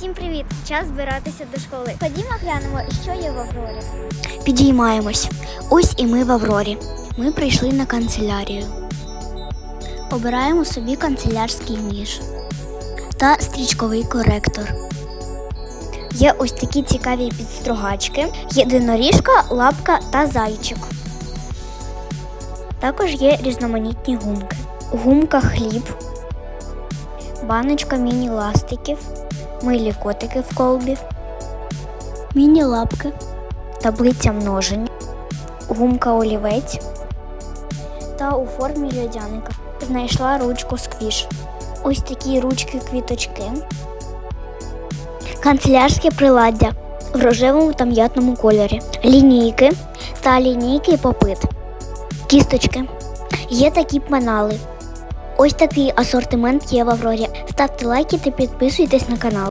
Всім привіт! Час збиратися до школи. Ходімо глянемо, що є в Аврорі. Підіймаємось. Ось і ми в Аврорі. Ми прийшли на канцелярію. Обираємо собі канцелярський ніж та стрічковий коректор. Є ось такі цікаві підстругачки, єдиноріжка, лапка та зайчик. Також є різноманітні гумки. Гумка хліб, баночка міні-ластиків, милі котики в колбі, міні-лапки, таблиця множення, гумка олівець та у формі льодяника. Знайшла ручку сквіш. Ось такі ручки квіточки. Канцелярське приладдя в рожевому та м'ятному кольорі. Лінійки та лінійки попит. Кісточки. Є такі пенали. Ось такий асортимент є в Аврорі. Ставте лайки та підписуйтесь на канал.